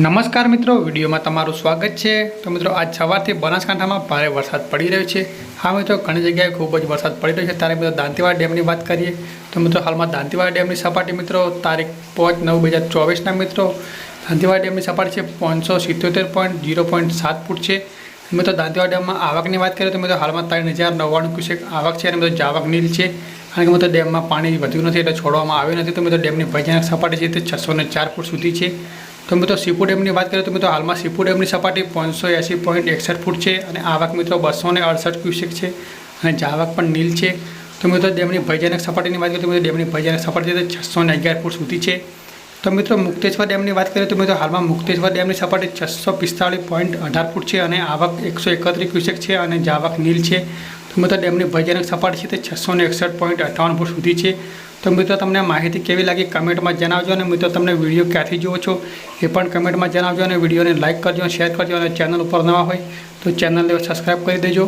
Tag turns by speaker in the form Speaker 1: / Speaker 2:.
Speaker 1: નમસ્કાર મિત્રો, વિડીયોમાં તમારું સ્વાગત છે. તો મિત્રો, આજ સવારથી બનાસકાંઠામાં ભારે વરસાદ પડી રહ્યો છે. હા મિત્રો, ઘણી જગ્યાએ ખૂબ જ વરસાદ પડી રહ્યો છે. ત્યારે મિત્રો, દાંતીવાડા ડેમની વાત કરીએ, તો મિત્રો, હાલમાં દાંતીવાડા ડેમની સપાટી મિત્રો, તારીખ પાંચ નવ બે હજાર ચોવીસના મિત્રો, દાંતીવાડા ડેમની સપાટી છે પાંચસો સિત્તોતેર પોઈન્ટ જીરો પોઈન્ટ સાત ફૂટ છે. મિત્રો, દાંતીવાડા ડેમમાં આવકની વાત કરીએ, તો મિત્રો, હાલમાં ત્રણ હજાર નવ્વાણું ક્યુસેક આવક છે અને મિત્રો, જાવક નીલ છે. કારણ કે મિત્રો, ડેમમાં પાણી વધ્યું નથી એટલે છોડવામાં આવ્યું નથી. તો મિત્રો, ડેમની ભયજનક સપાટી છે તે છસો ચાર ફૂટ સુધી છે. તો મિત્રો સીપુ ડેમની વાત કરીએ તો મિત્રો હાલમાં સીપુ ડેમની સપાટી પાંચસો એંસી પોઈન્ટ એકસઠ ફૂટ છે અને આવક મિત્રો બસો ને અડસઠ ક્યુસેક છે અને જાવક પણ નીલ છે. તો મિત્રો ડેમની ભયજનક સપાટીની વાત કરીએ તો મિત્રો ડેમની ભયજનક સપાટી છે છસો ને અગિયાર ફૂટ સુધી છે. તો મિત્રો મુક્તેશ્વર ડેમની વાત કરીએ તો મિત્રો હાલમાં મુક્તેશ્વર ડેમની સપાટી છસો પિસ્તાળીસ પોઈન્ટ અઢાર ફૂટ છે અને આવક એકસો એકત્રીસ ક્યુસેક છે અને જાવક નીલ છે. તો મિત્રો ડેમની ભયજનક સપાટી છે તે છસો ને એકસઠ પોઈન્ટ અઠાવન ફૂટ સુધી છે. તો મિત્રો તમને માહિતી કેવી લાગી કમેન્ટમાં જણાવજો અને મિત્રો તમને વીડિયો ક્યાંથી જુઓ છો એ પણ કમેન્ટમાં જણાવજો અને વિડીયોને લાઇક કરજો શેર કરજો અને ચેનલ ઉપર નવા હોય તો ચેનલને સબસ્ક્રાઈબ કરી દેજો.